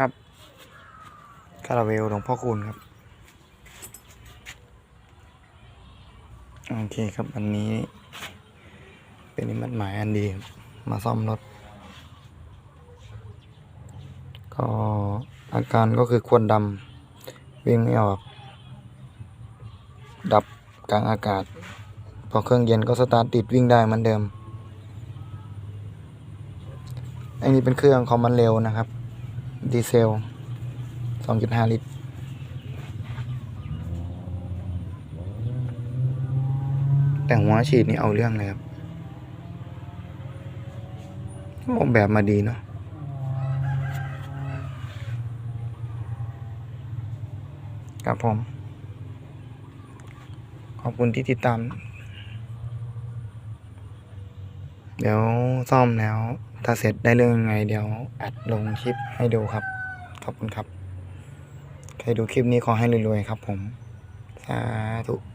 ครับ คาราเวลหลวงพ่อคูณครับ โอเคครับอันนี้ เป็นนิมิตหมายอันดี มาซ่อมรถ ก็อาการก็คือควนดำวิ่งไม่ออก ดับกลางอากาศ พอเครื่องเย็นก็สตาร์ทติดวิ่งได้เหมือนเดิมอันนี้เป็นเครื่องคอมมันเร็วนะครับ ดีเซล 2.5 ลิตร แต่หัวฉีดนี่เอาเรื่องเลยครับออกแบบมาดีเนาะครับผม ขอบคุณที่ติดตาม เดี๋ยวซ่อมแล้ว ถ้าเสร็จได้เรื่องยังไง เดี๋ยวอัดลงคลิปให้ดูครับ ขอบคุณครับ ใครดูคลิปนี้ขอให้รวยๆครับผม สาธุ